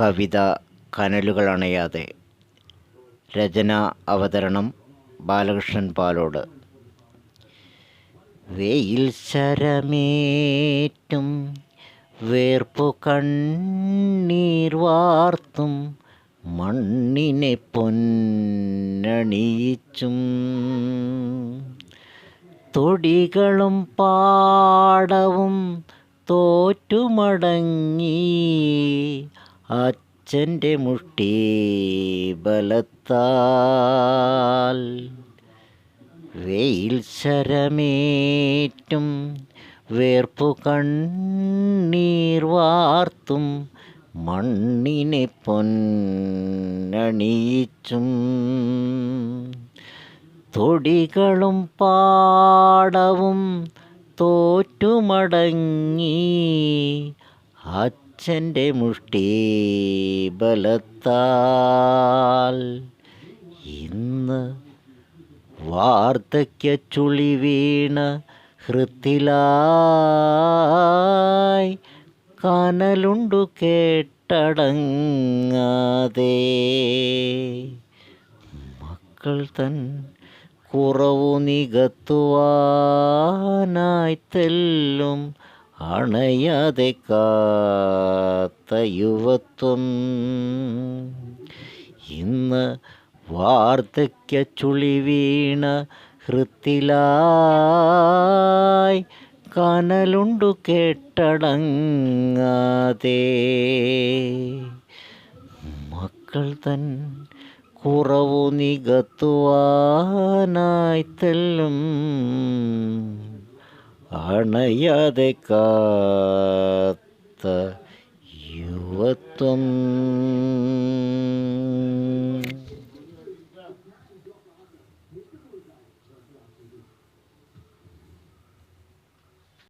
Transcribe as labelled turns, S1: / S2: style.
S1: കവിത കനലുകളണയാതെ. രചന അവതരണം ബാലകൃഷ്ണൻ പാലോട്. വെയിൽ ശരമേറ്റും വേർപ്പു കണ്ണീർ വാർത്തും മണ്ണിനെ പൊന്നണിയിച്ചും. തൊടികളും പാടവും തോറ്റുമടങ്ങി അച്ഛന്റെ മുഷ്ടി ബലത്താൽ വെയിൽ ശരമേറ്റും വേർപ്പു കണ്ണീർ വാർത്തും മണ്ണിനെ പൊന്നണിയിച്ചും തൊടികളും പാടവും തോറ്റുമടങ്ങി അച്ഛന്റെ മുഷ്ടി ബലത്താൽ. ഇന്ന് വാർദ്ധക്യ വീണ ഹൃത്തിലായി. കനലുണ്ടു കേട്ടടങ്ങാതെ. മക്കൾ തൻ കുറവു നികത്തുവാനായി തെല്ലും അണയാതെ കാത്ത യുവത്വം. ഇന്ന് വാർദ്ധക്യ ചുളി വീണ ഹൃത്തിലായി കനലുണ്ടു കേട്ടടങ്ങാതെ. മക്കൾ തൻ കുറവു നികത്തുവാനായി തെല്ലും. അണയാതെ കാത്ത യുവത്വം.